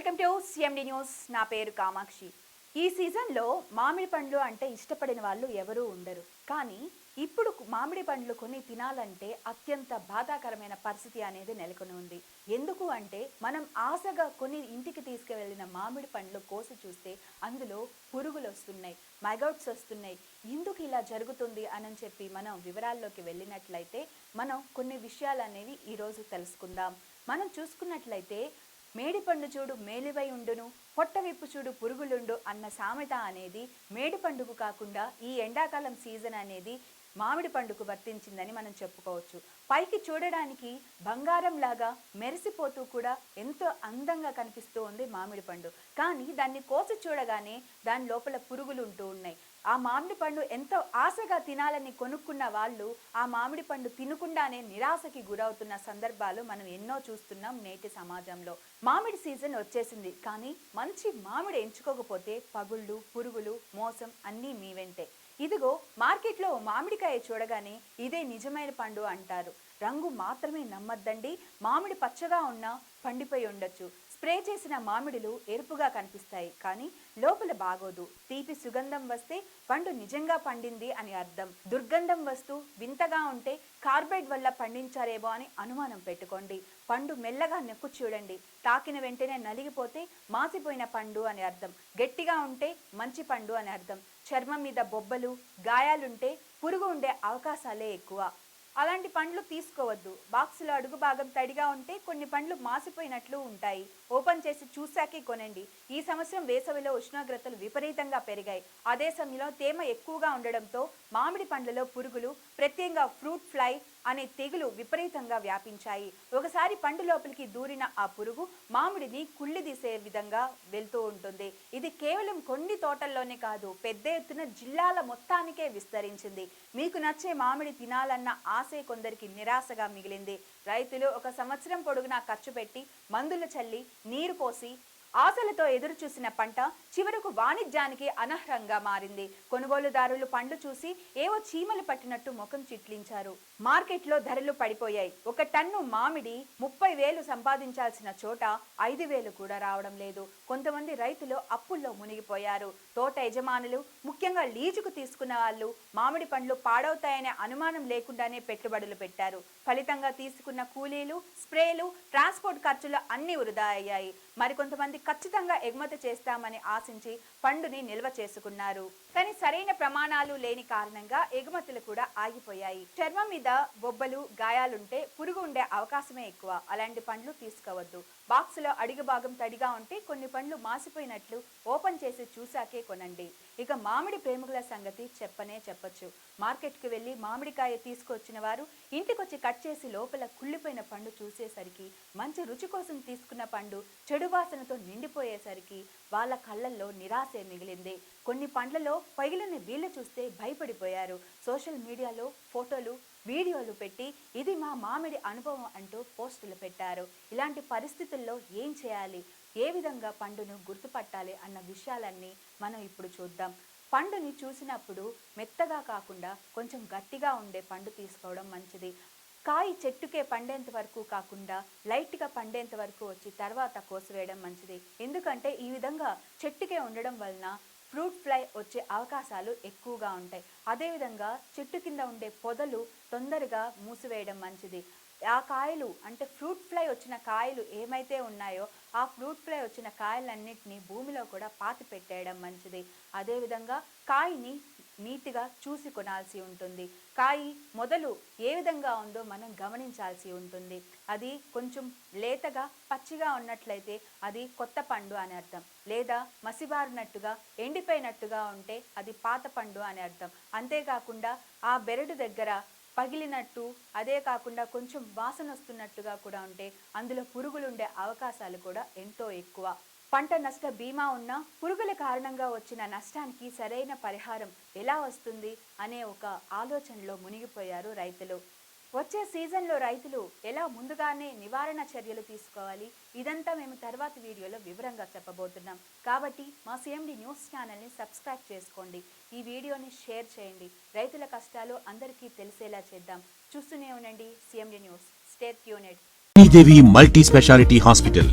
Welcome to CMD news. నా పేరు కామాక్షి. ఈ సీజన్లో మామిడి పండ్లు అంటే ఇష్టపడిన వాళ్ళు ఎవరూ ఉండరు. కానీ ఇప్పుడు మామిడి పండ్లు కొని తినాలంటే అత్యంత బాధాకరమైన పరిస్థితి అనేది నెలకొని ఉంది. ఎందుకు అంటే మనం ఆశగా కొని ఇంటికి తీసుకువెళ్ళిన మామిడి పండ్లు కోసి చూస్తే అందులో పురుగులు వస్తున్నాయి మైగౌట్స్ వస్తున్నాయి. ఎందుకు ఇలా జరుగుతుంది అని చెప్పి మనం వివరాల్లోకి వెళ్ళినట్లయితే మనం కొన్ని విషయాలు అనేవి ఈరోజు తెలుసుకుందాం. మనం చూసుకున్నట్లయితే మేడిపండు చూడు మేలివై ఉండును పొట్టవిప్పు చూడు పురుగులుండు అన్న సామెత అనేది మేడి పండుగ కాకుండా ఈ ఎండాకాలం సీజన్ అనేది మామిడి పండుగ వర్తించిందని మనం చెప్పుకోవచ్చు. పైకి చూడడానికి బంగారం లాగా మెరిసిపోతూ కూడా ఎంతో అందంగా కనిపిస్తూ ఉంది మామిడి పండు. కానీ దాన్ని కోసి చూడగానే దాని లోపల పురుగులు ఉంటూ ఉన్నాయి. ఆ మామిడి పండు ఎంతో ఆశగా తినాలని కొనుక్కున్న వాళ్ళు ఆ మామిడి పండు తినకుండానే నిరాశకి గురవుతున్న సందర్భాలు మనం ఎన్నో చూస్తున్నాం నేటి సమాజంలో. మామిడి సీజన్ వచ్చేసింది కానీ మంచి మామిడి ఎంచుకోకపోతే పగుళ్ళు పురుగులు మోసం అన్నీ మీ వెంటే. ఇదిగో మార్కెట్లో మామిడికాయ చూడగానే ఇదే నిజమైన పండు అంటారు. రంగు మాత్రమే నమ్మద్దండి మామిడి పచ్చగా ఉన్నా పండిపోయి ఉండొచ్చు. స్ప్రే చేసిన మామిడిలు ఎరుపుగా కనిపిస్తాయి కానీ లోపల బాగోదు. తీపి సుగంధం వస్తే పండు నిజంగా పండింది అని అర్థం. దుర్గంధం వస్తూ వింతగా ఉంటే కార్బైడ్ వల్ల పండించారేమో అని అనుమానం పెట్టుకోండి. పండు మెల్లగా నెక్కు చూడండి. తాకిన వెంటనే నలిగిపోతే మాసిపోయిన పండు అని అర్థం. గట్టిగా ఉంటే మంచి పండు అని అర్థం. చర్మం మీద బొబ్బలు గాయాలుంటే పురుగు ఉండే అవకాశాలే ఎక్కువ. అలాంటి పండ్లు తీసుకోవద్దు. బాక్సులో అడుగు భాగం తడిగా ఉంటే కొన్ని పండ్లు మాసిపోయినట్లు ఉంటాయి. ఓపెన్ చేసి చూశాకే కొనండి. ఈ సంవత్సరం వేసవిలో ఉష్ణోగ్రతలు విపరీతంగా పెరిగాయి. అదే సమయంలో తేమ ఎక్కువగా ఉండడంతో మామిడి పండ్లలో పురుగులు ప్రత్యేకంగా ఫ్రూట్ ఫ్లై అనే తెగులు విపరీతంగా వ్యాపించాయి. ఒకసారి పండు లోపలికి దూరిన ఆ పురుగు మామిడిని కుళ్ళిదీసే విధంగా వెళ్తూ ఉంటుంది. ఇది కేవలం కొన్ని తోటల్లోనే కాదు పెద్ద ఎత్తున జిల్లాల మొత్తానికే విస్తరించింది. మీకు నచ్చే మామిడి తినాలన్న ఆశ కొందరికి నిరాశగా మిగిలింది. రైతులు ఒక సంవత్సరం పొడుగునా ఖర్చు పెట్టి మందులు చల్లి నీరు పోసి ఆశలతో ఎదురు చూసిన పంట చివరకు వాణిజ్యానికి అనర్హంగా మారింది. కొనుగోలుదారులు పండ్లు చూసి ఏవో చీమలు పట్టినట్టు ముఖం చిట్లించారు. మార్కెట్లో ధరలు పడిపోయాయి. ఒక టన్ను మామిడి ముప్పై వేలు సంపాదించాల్సిన చోట ఐదు వేలు కూడా రావడం లేదు. కొంతమంది రైతులు అప్పుల్లో మునిగిపోయారు. తోట యజమానులు ముఖ్యంగా లీజుకు తీసుకున్న వాళ్ళు మామిడి పండ్లు పాడవుతాయనే అనుమానం లేకుండానే పెట్టుబడులు పెట్టారు. ఫలితంగా తీసుకున్న కూలీలు స్ప్రేలు ట్రాన్స్పోర్ట్ ఖర్చులు అన్ని వృధా అయ్యాయి. మరికొంతమంది ఖచ్చితంగా ఎగుమతి చేస్తామని ఆశించి పండుని నిల్వ చేసుకున్నారు. కానీ సరైన ప్రమాణాలు లేని కారణంగా ఎగుమతులు కూడా ఆగిపోయాయి. చర్మం మీద బొబ్బలు గాయాలుంటే పురుగు ఉండే అవకాశమే ఎక్కువ. అలాంటి పండ్లు తీసుకోవద్దు. బాక్సులో అడుగు భాగం తడిగా ఉంటే కొన్ని పండ్లు మాసిపోయినట్లు ఓపెన్ చేసి చూశాకే కొనండి. ఇక మామిడి ప్రేమికుల సంగతి చెప్పనే చెప్పొచ్చు. మార్కెట్కి వెళ్ళి మామిడికాయ తీసుకొచ్చిన వారు ఇంటికొచ్చి కట్ చేసి లోపల కుళ్ళిపోయిన పండు చూసేసరికి మంచి రుచి కోసం తీసుకున్న పండు చెడు వాసనతో నిండిపోయేసరికి వాళ్ళ కళ్ళల్లో నిరాశే మిగిలింది. కొన్ని పండ్లలో పగిలిన వీళ్ళు చూస్తే భయపడిపోయారు. సోషల్ మీడియాలో ఫోటోలు వీడియోలు పెట్టి ఇది మా మామిడి అనుభవం అంటూ పోస్టులు పెట్టారు. ఇలాంటి పరిస్థితుల్లో ఏం చేయాలి? ఏ విధంగా పండును గుర్తుపట్టాలి అన్న విషయాలన్నీ మనం ఇప్పుడు చూద్దాం. పండుని చూసినప్పుడు మెత్తగా కాకుండా కొంచెం గట్టిగా ఉండే పండు తీసుకోవడం మంచిది. కాయ చెట్టుకే పండేంత వరకు కాకుండా లైట్గా పండేంత వరకు వచ్చి తర్వాత కోసివేయడం మంచిది. ఎందుకంటే ఈ విధంగా చెట్టుకే ఉండడం వలన ఫ్రూట్ ఫ్లై వచ్చే అవకాశాలు ఎక్కువగా ఉంటాయి. అదేవిధంగా చెట్టు కింద ఉండే పొదలు తొందరగా మూసివేయడం మంచిది. ఆ కాయలు అంటే ఫ్రూట్ ఫ్లై వచ్చిన కాయలు ఏమైతే ఉన్నాయో ఆ ఫ్రూట్ ఫ్లై వచ్చిన కాయలన్నింటినీ భూమిలో కూడా పాతి పెట్టేయడం మంచిది. అదేవిధంగా కాయని నీట్గా చూసి కొనాల్సి ఉంటుంది. కాయి మొదలు ఏ విధంగా ఉందో మనం గమనించాల్సి ఉంటుంది. అది కొంచెం లేతగా పచ్చిగా ఉన్నట్లయితే అది కొత్త పండు అని అర్థం. లేదా మసిబారినట్టుగా ఎండిపోయినట్టుగా ఉంటే అది పాత పండు అని అర్థం. అంతేకాకుండా ఆ బెరడు దగ్గర పగిలినట్టు అదే కాకుండా కొంచెం వాసన వస్తున్నట్టుగా కూడా ఉంటే అందులో పురుగులు ఉండే అవకాశాలు కూడా ఎంతో ఎక్కువ. పంట నష్ట బీమా ఉన్న పురుగుల కారణంగా వచ్చిన నష్టానికి సరైన పరిహారం ఎలా వస్తుంది అనే ఒక ఆలోచనలో మునిగిపోయారు రైతులు. వచ్చే సీజన్లో రైతులు ఎలా ముందుగానే నివారణ చర్యలు తీసుకోవాలి? ఇదంతా మేము తర్వాత వీడియోలో వివరంగా చెప్పబోతున్నాం. కాబట్టి మా సిఎండి న్యూస్ ఛానల్ని సబ్స్క్రైబ్ చేసుకోండి. ఈ వీడియోని షేర్ చేయండి. రైతుల కష్టాలు అందరికీ తెలిసేలా చేద్దాం. చూస్తూనే ఉండండి CMD news. State unit. Sridevi multi speciality hospital.